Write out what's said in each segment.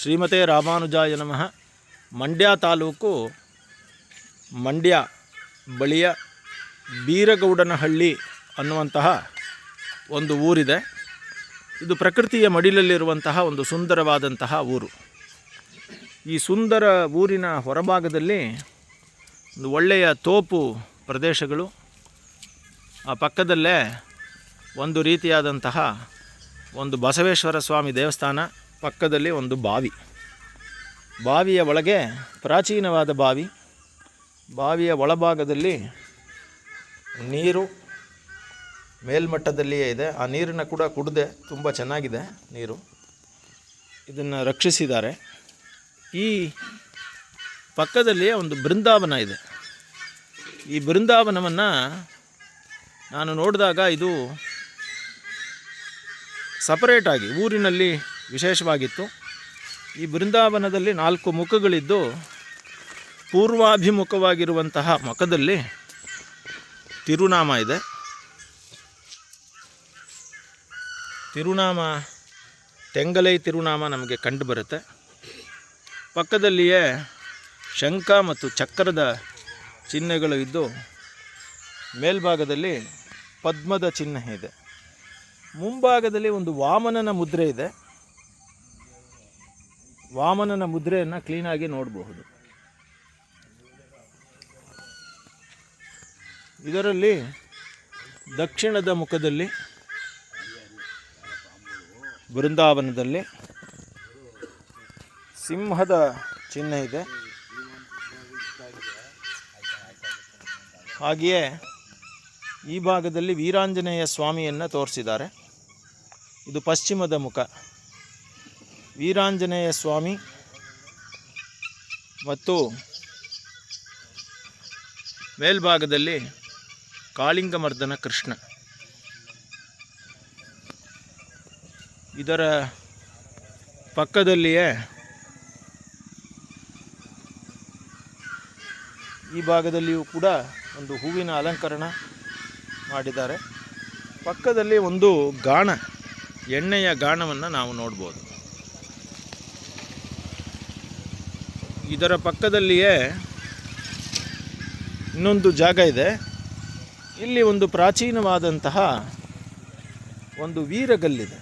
ಶ್ರೀಮತೆ ರಾಮಾನುಜಾಯ ನಮಃ. ಮಂಡ್ಯ ತಾಲೂಕು ಮಂಡ್ಯ ಬಳಿಯ ಬೀರಗೌಡನಹಳ್ಳಿ ಅನ್ನುವಂತಹ ಒಂದು ಊರಿದೆ. ಇದು ಪ್ರಕೃತಿಯ ಮಡಿಲಲ್ಲಿರುವಂತಹ ಒಂದು ಸುಂದರವಾದಂತಹ ಊರು. ಈ ಸುಂದರ ಊರಿನ ಹೊರಭಾಗದಲ್ಲಿ ಒಂದು ಒಳ್ಳೆಯ ತೋಪು ಪ್ರದೇಶಗಳು, ಆ ಪಕ್ಕದಲ್ಲೇ ಒಂದು ರೀತಿಯಾದಂತಹ ಒಂದು ಬಸವೇಶ್ವರ ಸ್ವಾಮಿ ದೇವಸ್ಥಾನ ಪಕ್ಕದಲ್ಲಿ ಒಂದು ಬಾವಿ. ಬಾವಿಯ ಒಳಗೆ ಪ್ರಾಚೀನವಾದ ಬಾವಿ. ಬಾವಿಯ ಒಳಭಾಗದಲ್ಲಿ ನೀರು ಮೇಲ್ಮಟ್ಟದಲ್ಲಿಯೇ ಇದೆ. ಆ ನೀರನ್ನು ಕೂಡ ಕುಡಿದೆ ತುಂಬ ಚೆನ್ನಾಗಿದೆ ನೀರು. ಇದನ್ನು ರಕ್ಷಿಸಿದ್ದಾರೆ. ಈ ಪಕ್ಕದಲ್ಲಿಯೇ ಒಂದು ಬೃಂದಾವನ ಇದೆ. ಈ ಬೃಂದಾವನವನ್ನು ನಾನು ನೋಡಿದಾಗ ಇದು ಸಪರೇಟಾಗಿ ಊರಿನಲ್ಲಿ ವಿಶೇಷವಾಗಿತ್ತು. ಈ ಬೃಂದಾವನದಲ್ಲಿ ನಾಲ್ಕು ಮುಖಗಳಿದ್ದು, ಪೂರ್ವಾಭಿಮುಖವಾಗಿರುವಂತಹ ಮುಖದಲ್ಲಿ ತಿರುನಾಮ ಇದೆ. ತಿರುನಾಮ, ತೆಂಗಲೈ ತಿರುನಾಮ ನಮಗೆ ಕಂಡು ಬರುತ್ತೆ. ಪಕ್ಕದಲ್ಲಿಯೇ ಶಂಖ ಮತ್ತು ಚಕ್ರದ ಚಿಹ್ನೆಗಳು ಇದ್ದು, ಮೇಲ್ಭಾಗದಲ್ಲಿ ಪದ್ಮದ ಚಿಹ್ನೆ ಇದೆ. ಮುಂಭಾಗದಲ್ಲಿ ಒಂದು ವಾಮನನ ಮುದ್ರೆ ಇದೆ. ವಾಮನನ ಮುದ್ರೆಯನ್ನು ಕ್ಲೀನಾಗಿ ನೋಡಬಹುದು. ಇದರಲ್ಲಿ ದಕ್ಷಿಣದ ಮುಖದಲ್ಲಿ, ಬೃಂದಾವನದಲ್ಲಿ ಸಿಂಹದ ಚಿಹ್ನೆ ಇದೆ. ಹಾಗೆಯೇ ಈ ಭಾಗದಲ್ಲಿ ವೀರಾಂಜನೇಯ ಸ್ವಾಮಿಯನ್ನು ತೋರಿಸಿದ್ದಾರೆ. ಇದು ಪಶ್ಚಿಮದ ಮುಖ. ವೀರಾಂಜನೇಯ ಸ್ವಾಮಿ ಮತ್ತು ಮೇಲ್ಭಾಗದಲ್ಲಿ ಕಾಳಿಂಗಮರ್ದನ ಕೃಷ್ಣ. ಇದರ ಪಕ್ಕದಲ್ಲಿಯೇ ಈ ಭಾಗದಲ್ಲಿಯೂ ಕೂಡ ಒಂದು ಹೂವಿನ ಅಲಂಕರಣ ಮಾಡಿದ್ದಾರೆ. ಪಕ್ಕದಲ್ಲಿ ಒಂದು ಗಾಣ, ಎಣ್ಣೆಯ ಗಾಣವನ್ನು ನಾವು ನೋಡ್ಬೋದು. ಇದರ ಪಕ್ಕದಲ್ಲಿಯೇ ಇನ್ನೊಂದು ಜಾಗ ಇದೆ. ಇಲ್ಲಿ ಒಂದು ಪ್ರಾಚೀನವಾದಂತಹ ಒಂದು ವೀರಗಲ್ಲಿದೆ.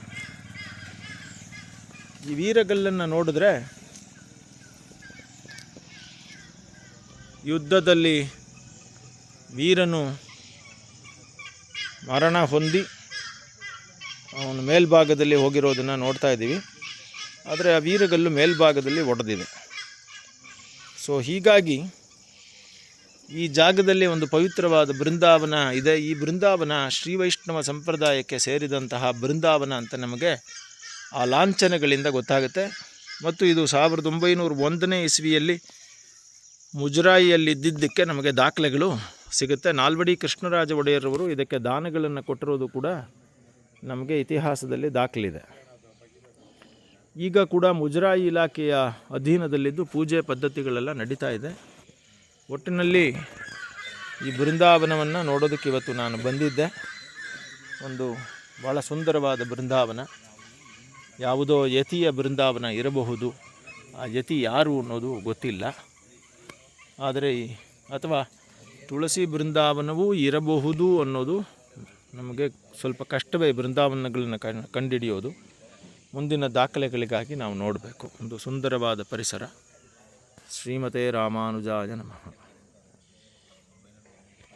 ಈ ವೀರಗಲ್ಲನ್ನು ನೋಡಿದ್ರೆ ಯುದ್ಧದಲ್ಲಿ ವೀರನು ಮರಣ ಹೊಂದಿ ಅವನು ಮೇಲ್ಭಾಗದಲ್ಲಿ ಹೋಗಿರೋದನ್ನು ನೋಡ್ತಾ ಇದ್ದೀವಿ. ಆದರೆ ಆ ವೀರಗಲ್ಲು ಮೇಲ್ಭಾಗದಲ್ಲಿ ಒಡೆದಿದೆ. ಸೊ ಹೀಗಾಗಿ ಈ ಜಾಗದಲ್ಲಿ ಒಂದು ಪವಿತ್ರವಾದ ಬೃಂದಾವನ ಇದೆ. ಈ ಬೃಂದಾವನ ಶ್ರೀ ವೈಷ್ಣವ ಸಂಪ್ರದಾಯಕ್ಕೆ ಸೇರಿದಂತಹ ಬೃಂದಾವನ ಅಂತ ನಮಗೆ ಆ ಲಾಂಛನಗಳಿಂದ ಗೊತ್ತಾಗುತ್ತೆ. ಮತ್ತು ಇದು ಸಾವಿರದ ಒಂಬೈನೂರ ಒಂದನೇ ಇಸ್ವಿಯಲ್ಲಿ ಮುಜರಾಯಿಯಲ್ಲಿದ್ದಿದ್ದಕ್ಕೆ ನಮಗೆ ದಾಖಲೆಗಳು ಸಿಗುತ್ತೆ. ನಾಲ್ವಡಿ ಕೃಷ್ಣರಾಜ ಒಡೆಯರವರು ಇದಕ್ಕೆ ದಾನಗಳನ್ನು ಕೊಟ್ಟಿರೋದು ಕೂಡ ನಮಗೆ ಇತಿಹಾಸದಲ್ಲಿ ದಾಖಲಿದೆ. ಈಗ ಕೂಡ ಮುಜರಾಯಿ ಇಲಾಖೆಯ ಅಧೀನದಲ್ಲಿದ್ದು ಪೂಜೆ ಪದ್ಧತಿಗಳೆಲ್ಲ ನಡೀತಾ ಇದೆ. ಒಟ್ಟಿನಲ್ಲಿ ಈ ಬೃಂದಾವನವನ್ನು ನೋಡೋದಕ್ಕೆ ಇವತ್ತು ನಾನು ಬಂದಿದ್ದೆ. ಒಂದು ಭಾಳ ಸುಂದರವಾದ ಬೃಂದಾವನ. ಯಾವುದೋ ಯತಿಯ ಬೃಂದಾವನ ಇರಬಹುದು. ಆ ಯತಿ ಯಾರು ಅನ್ನೋದು ಗೊತ್ತಿಲ್ಲ. ಆದರೆ ಈ- ಅಥವಾ ತುಳಸಿ ಬೃಂದಾವನವೂ ಇರಬಹುದು ಅನ್ನೋದು ನಮಗೆ ಸ್ವಲ್ಪ ಕಷ್ಟವೇ ಬೃಂದಾವನಗಳನ್ನು ಕಂಡುಹಿಡಿಯೋದು ಮುಂದಿನ ದಾಖಲೆಗಳಿಗಾಗಿ ನಾವು ನೋಡಬೇಕು. ಒಂದು ಸುಂದರವಾದ ಪರಿಸರ. ಶ್ರೀಮತೆ ರಾಮಾನುಜಾಯ ನಮಃ.